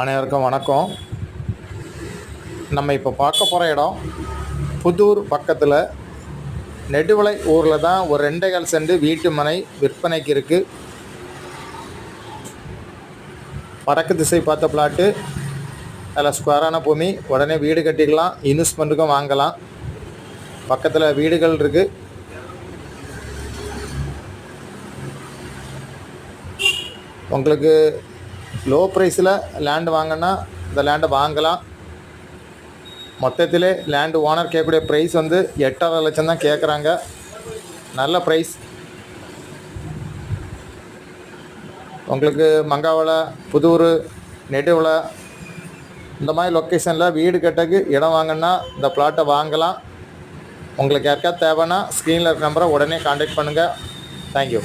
அனைவருக்கும் வணக்கம். நம்ம இப்போ பார்க்க போகிற இடம் புதூர் பக்கத்தில் நெடுவலை ஊரில் தான் ஒரு ரெண்டைகால் செண்டு வீட்டு மனை விற்பனைக்கு இருக்குது வடக்கு திசை பார்த்த பிளாட்டு அதில் ஸ்கொயரான பூமி. உடனே வீடு கட்டிக்கலாம் இன்வெஸ்ட்மெண்ட்டுக்கும் வாங்கலாம். பக்கத்தில் வீடுகள் இருக்குது உங்களுக்கு லோ ப்ரைஸில் லேண்டு வாங்கினா இந்த லேண்டை வாங்கலாம். மொத்தத்திலே லேண்டு ஓனர் கேட்கக்கூடிய ப்ரைஸ் வந்து எட்டரை லட்சம் தான் கேட்குறாங்க. நல்ல ப்ரைஸ் உங்களுக்கு மங்காவளை புதூர் நெடுவலை இந்த மாதிரி லொக்கேஷனில் வீடு கட்டக்கு இடம் வாங்கினா இந்த பிளாட்டை வாங்கலாம். உங்களுக்கு யாருக்கா தேவைன்னா ஸ்க்ரீனில் இருக்க நம்பரை உடனே காண்டாக்ட் பண்ணுங்கள் தேங்க்யூ